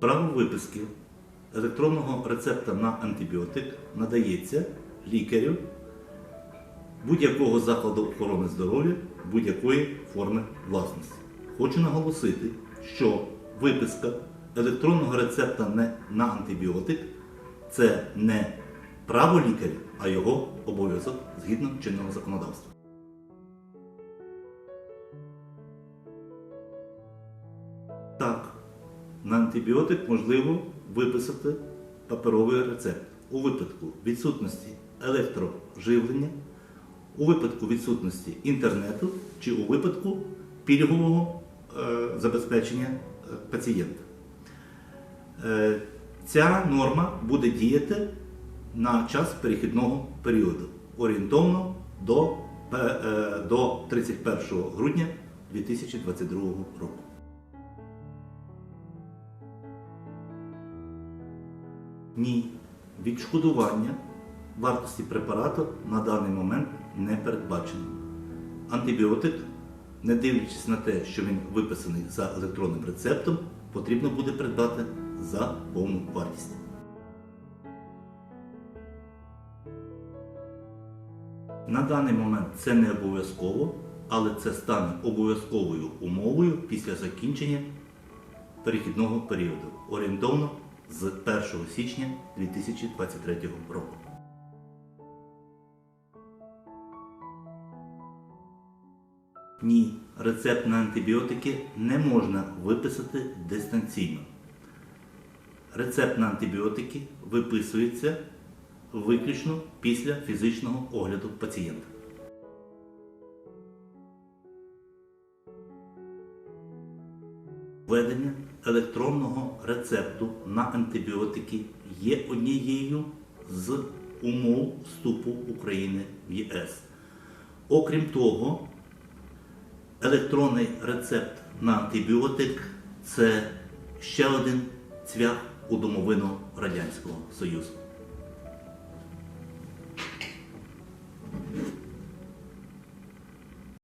Право виписки електронного рецепта на антибіотик надається лікарю будь-якого закладу охорони здоров'я будь-якої форми власності. Хочу наголосити, що виписка електронного рецепта не- на антибіотик це не право лікаря, а його обов'язок згідно чинного законодавства. Так, на антибіотик можливо виписати паперовий рецепт у випадку відсутності електроживлення, у випадку відсутності інтернету чи у випадку пільгового е, забезпечення е, пацієнта. Е, ця норма буде діяти на час перехідного періоду орієнтовно до, пе- е, до 31 грудня 2022 року. Ні, відшкодування вартості препарату на даний момент не передбачено. Антибіотик, не дивлячись на те, що він виписаний за електронним рецептом, потрібно буде придбати за повну вартість. На даний момент це не обов'язково, але це стане обов'язковою умовою після закінчення перехідного періоду, орієнтовно з 1 січня 2023 року. Ні, рецепт на антибіотики не можна виписати дистанційно. Рецепт на антибіотики виписується виключно після фізичного огляду пацієнта. Введення електронного рецепту на антибіотики є однією з умов вступу України в ЄС. Окрім того, електронний рецепт на антибіотик це ще один цвях у домовину Радянського Союзу.